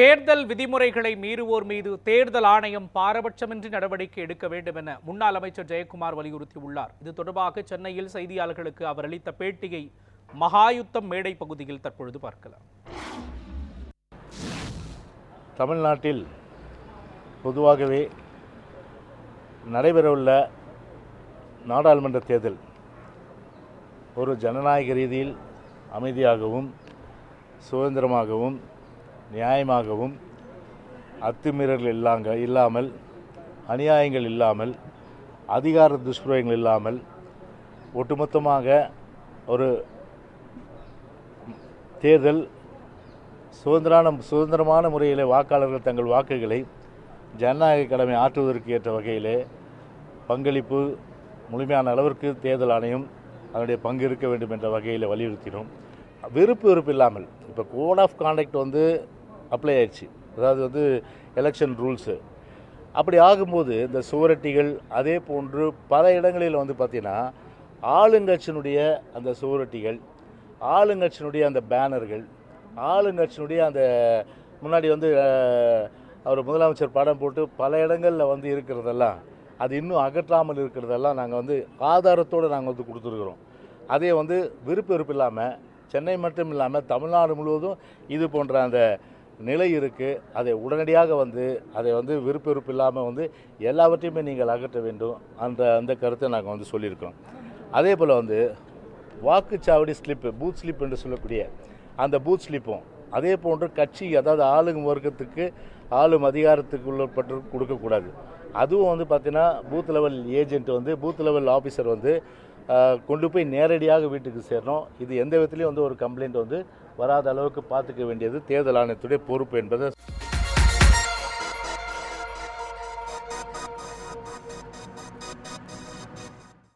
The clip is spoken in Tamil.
தேர்தல் விதிமுறைகளை மீறுவோர் மீது தேர்தல் ஆணையம் பாரபட்சமின்றி நடவடிக்கை எடுக்க வேண்டும் என முன்னாள் அமைச்சர் ஜெயக்குமார் வலியுறுத்தியுள்ளார். இது தொடர்பாக சென்னையில் செய்தியாளர்களுக்கு அவர் அளித்த பேட்டியை மகாயுத்தம் மேடை பகுதியில் தற்பொழுது பார்க்கலாம். தமிழ்நாட்டில் பொதுவாகவே நடைபெறவுள்ள நாடாளுமன்ற தேர்தல் ஒரு ஜனநாயக ரீதியில் அமைதியாகவும் சுதந்திரமாகவும் நியாயமாகவும் அத்துமீறல்கள் இல்லாங்க இல்லாமல் அநியாயங்கள் இல்லாமல் அதிகார துஷ்பிரயோகங்கள் இல்லாமல் ஒட்டுமொத்தமாக ஒரு தேர்தல் சுதந்திரான சுதந்திரமான முறையில் வாக்காளர்கள் தங்கள் வாக்குகளை ஜனநாயக கடமை ஆற்றுவதற்கு ஏற்ற வகையிலே பங்களிப்பு முழுமையான அளவிற்கு தேர்தல் ஆணையம் அதனுடைய பங்கு இருக்க வேண்டும் என்ற வகையில் வலியுறுத்தினோம். விருப்பு வெறுப்பு இல்லாமல் இப்போ கோட் ஆஃப் கான்டக்ட் வந்து அப்ளை ஆயிடுச்சு. அதாவது வந்து எலெக்ஷன் ரூல்ஸு அப்படி ஆகும்போது இந்த சுவரட்டிகள் அதே போன்று பல இடங்களில் வந்து பார்த்திங்கன்னா ஆளுங்கட்சியினுடைய அந்த சுவரட்டிகள் ஆளுங்கட்சியினுடைய அந்த பேனர்கள் ஆளுங்கட்சியினுடைய அந்த முன்னாடி வந்து அவர் முதலமைச்சர் படம் போட்டு பல இடங்களில் வந்து இருக்கிறதெல்லாம் அது இன்னும் அகற்றாமல் இருக்கிறதெல்லாம் நாங்கள் வந்து ஆதாரத்தோடு நாங்கள் வந்து கொடுத்துருக்குறோம். அதே வந்து விருப்ப வெறுப்பு இல்லாமல் சென்னை மட்டும் இல்லாமல் தமிழ்நாடு முழுவதும் இது போன்ற அந்த நிலை இருக்குது அதை உடனடியாக வந்து அதை வந்து விருப்பு வெறுப்பு இல்லாமல் வந்து எல்லாவற்றையுமே நீங்கள் அகற்ற வேண்டும் அந்த அந்த கருத்தை நாங்கள் வந்து சொல்லியிருக்கோம் அதே போல் வந்து வாக்குச்சாவடி ஸ்லிப்பு பூத் ஸ்லிப் என்று சொல்லக்கூடிய அந்த பூத் ஸ்லிப்பும் அதே போன்று கட்சி அதாவது ஆளும் வர்க்கத்துக்கு ஆளும் அதிகாரத்துக்கு உள்ளப்பட்டு கொடுக்கக்கூடாது. அதுவும் வந்து பார்த்தீங்கன்னா பூத் லெவல் ஏஜென்ட் வந்து பூத் லெவல் ஆஃபீஸர் வந்து கொண்டு போய் நேரடியாக வீட்டுக்கு சேரணும். இது எந்த விதத்துலையும் வந்து ஒரு கம்ப்ளைண்ட் வந்து வராத அளவுக்கு பார்த்துக்க வேண்டியது தேர்தல் ஆணையத்துடைய பொறுப்பு என்பதை.